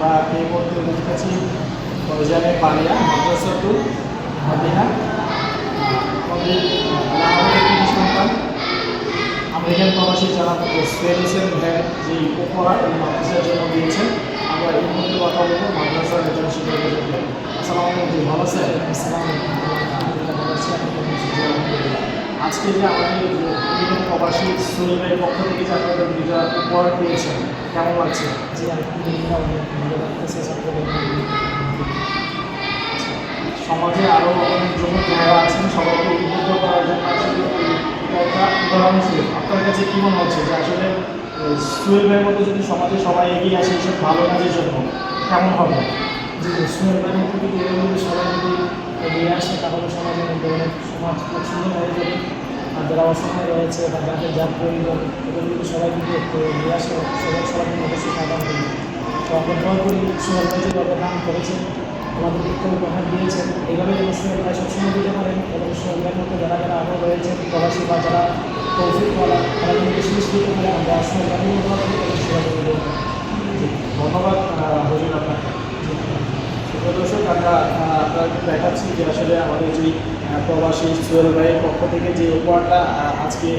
আমরা এই মুহূর্তে দেখতেছি প্রয়োজনে পালিয়া মাদ্রাসাতুল মদিনা। সন্তান। আমেরিকান প্রবাসী যারা স্পেনিশের ভ্যান যে উপহার এই মাদ্রাসার জন্য দিয়েছেন, আমরা এই মুহূর্তে কথা বলব মাদ্রাসার আজকে যে আমাদের আমেরিকান প্রবাসী সুনীলের পক্ষ থেকে যে আপনাদের দুটা উপহার পেয়েছেন কেমন লাগছে? জি আলহামদুলিল্লাহ অনেক ভালো লাগতেছে সমাজে আরও অনেক যুবক যারা আছেন সবাইকে উদ্বুদ্ধ করার জন্য আসলে একটা উদাহরণস্বরূপ আপনার কাছে কী মনে হচ্ছে যে আসলে সুয়েলের মতো যদি সমাজে সবাই এগিয়ে আসে এইসব ভালো কাজের জন্য কেমন হবে? বাড়ির থেকে এগুলো যদি সবাই যদি এগিয়ে আসে তাহলে সমাজের মধ্যে অনেক সমাজ খুব সুন্দর হয়ে যাবে। আর যারা অসময় রয়েছে বা যাদের যার প্রয়োজন এগুলো সবাই একটু এগিয়ে আসে, সবাই সবার জন্য অবশ্যই ফায়দা হবে তো আমরা দোয়া করি সুন্দর ভাই যে অবদান করেছেন, আমাদের দিক উপহার দিয়েছেন, এইভাবে সুন্দর ভাই সবসময় দিতে পারেন। এবং ভাইয়ের মধ্যে যারা যারা আরও রয়েছেন, প্রবাসী বা যারা তৌফিক করা তারা যেন বেশি আমরা করি করে দেবো ধন্যবাদ। দর্শক, আমরা আপনাদের দেখাচ্ছি যে আসলে আমাদের যে প্রবাসী সোহেল ভাইয়ের পক্ষ থেকে যে উপহারটা আজকে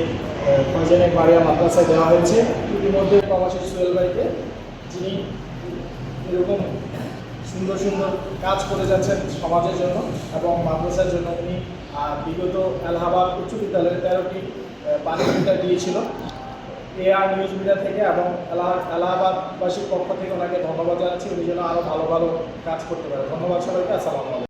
ফজেনের বাড়িয়া মাদ্রাসায় দেওয়া হয়েছে, ইতিমধ্যে প্রবাসী সোহেল ভাইকে যিনি এরকম সুন্দর সুন্দর কাজ করে যাচ্ছেন সমাজের জন্য এবং মাদ্রাসার জন্য উনি বিগত এলাহাবাদ উচ্চ বিদ্যালয়ে তেরোটি পানি দিয়েছিল। এআর নিউজ মিডিয়া থেকে এবং এলাহা- এলাহাবাদবাসীর পক্ষ থেকে ওনাকে ধন্যবাদ জানাচ্ছি। উনি যেন আরও ভালো ভালো কাজ করতে পারে। ধন্যবাদ সবাইকে। আসসালামু আলাইকুম।